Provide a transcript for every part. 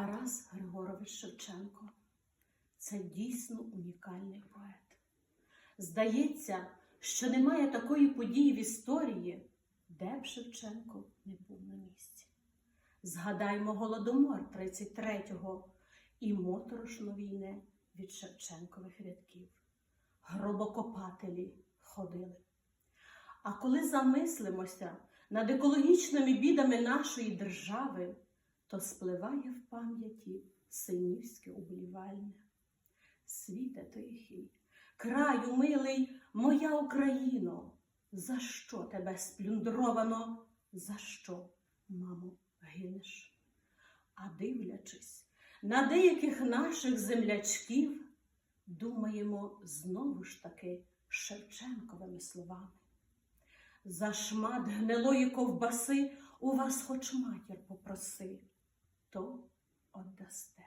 Тарас Григорович Шевченко це дійсно унікальний поет. Здається, що немає такої події в історії, де б Шевченко не був на місці. Згадаймо Голодомор 33-го і моторошну війни від Шевченкових рядків. Гробокопателі ходили. А коли замислимося над екологічними бідами нашої держави, то спливає в пам'яті синівське уболівальне. Світе тихий, краю милий, моя Україно, за що тебе сплюндровано, за що, мамо, гинеш? А дивлячись на деяких наших землячків, думаємо знову ж таки Шевченковими словами. За шмат гнилої ковбаси у вас хоч матір попроси, то отдасте.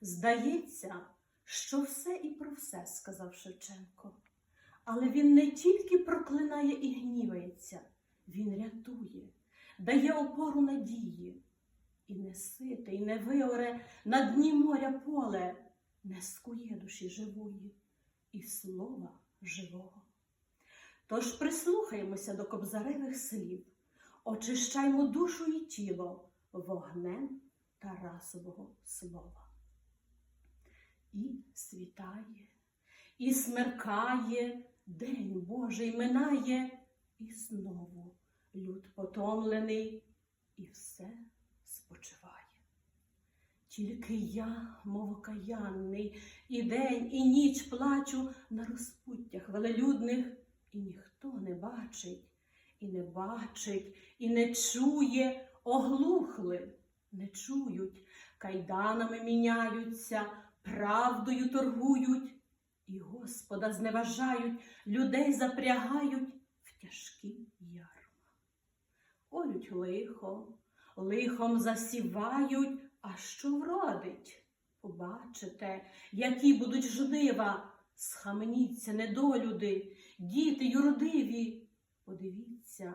Здається, що все і про все сказав Шевченко, але він не тільки проклинає і гнівається, він рятує, дає опору надії. І не сите, і не виоре на дні моря поле, не скує душі живої і слова живого. Тож прислухаємося до кобзаревих слів, очищаймо душу і тіло вогнем Тарасового слова. І світає, і смеркає, день Божий минає, і знову люд потомлений, і все спочиває. Тільки я, мов окаянний, і день, і ніч плачу на розпуттях велелюдних, і ніхто не бачить, і не бачить, і не чує, оглухли, не чують, кайданами міняються, правдою торгують, і Господа зневажають, людей запрягають в тяжкі ярма. Олють лихо, лихом засівають, а що вродить? Побачите, які будуть жнива, схаменіться недолюди, діти юродиві. Подивіться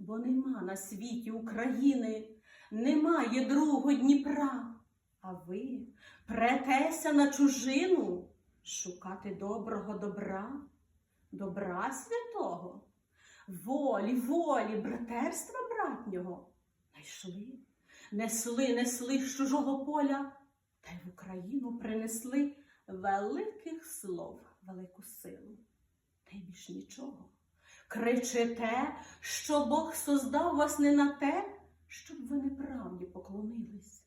Бо нема на світі України, немає другого Дніпра, а ви претеся на чужину шукати доброго добра, добра святого, волі, волі, братерства братнього найшли, несли, несли з чужого поля, та й в Україну принесли великих слов, велику силу, та й більш нічого. Кричите, що Бог создав вас не на те, щоб ви неправді поклонились,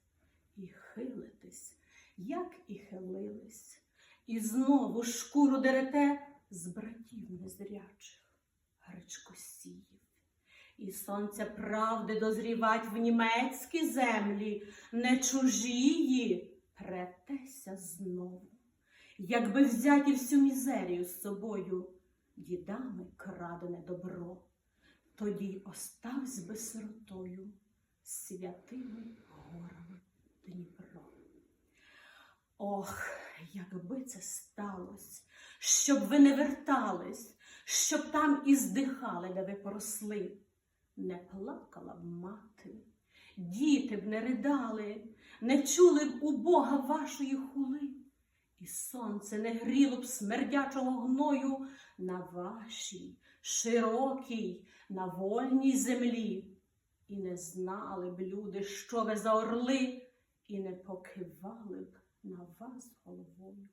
і хилитесь, як і хилились, і знову шкуру дерете з братів незрячих, гречкосіїв. І сонця правди дозрівать в німецькі землі, не чужії, претеся знову. Якби взяті всю мізерію з собою, дідами крадене добро, тоді й оставсь би сиротою святими горами Дніпро. Ох, якби це сталося, щоб ви не вертались, щоб там і здихали, де ви поросли, не плакала б мати, діти б не ридали, не чули б у Бога вашої хули, і сонце не гріло б смердячого гною на вашій широкій, на вольній землі. І не знали б люди, що ви за орли, і не покивали б на вас головою.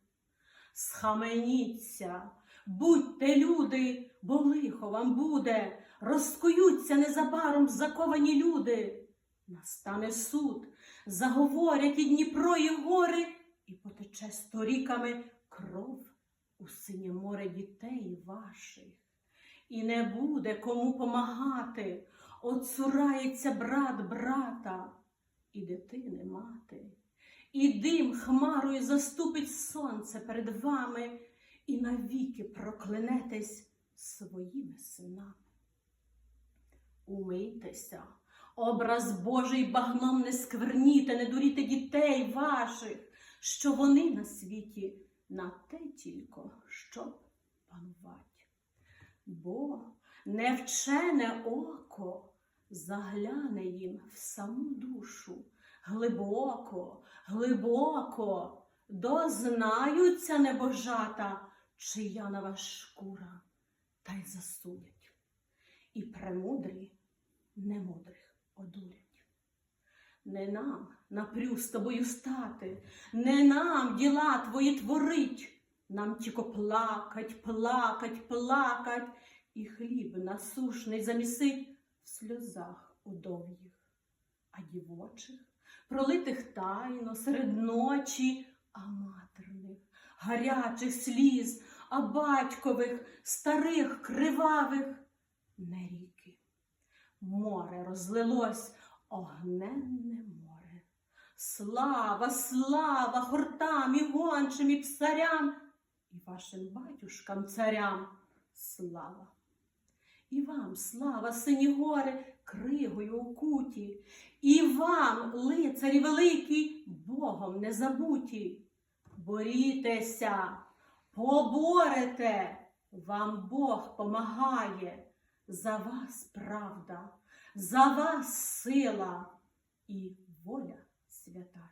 Схаменіться, будьте люди, бо лихо вам буде, розкуються незабаром заковані люди. Настане суд, заговорять і Дніпро, і гори, і потече сторіками кров у синє море дітей ваших. І не буде кому помагати, оцурається брат брата, і дитини мати, і дим хмарою заступить сонце перед вами, і навіки проклянетесь своїми синами. Умийтеся, образ Божий багном не скверніте, не дуріте дітей ваших, що вони на світі на те тільки, щоб панувати. Бо невчене око загляне їм в саму душу, глибоко, глибоко дознаються небожата, чия нова шкура, та й засудять. І премудрі немудрих одурять. Не нам напрю з тобою стати, не нам діла твої творить, нам тільки плакать, плакать, плакать, і хліб насушний замісить в сльозах удов'їх, а дівочих, пролитих тайно серед ночі, а матерних, гарячих сліз, а батькових, старих, кривавих, не ріки. Море розлилось, огненне море. Слава, слава хортам і гончим і псарям, і вашим батюшкам царям слава. І вам слава, сині гори, кригою укуті, і вам, лицарі великі, Богом не забуті. Борітеся, поборете, вам Бог помагає, за вас правда, за вас сила і воля свята.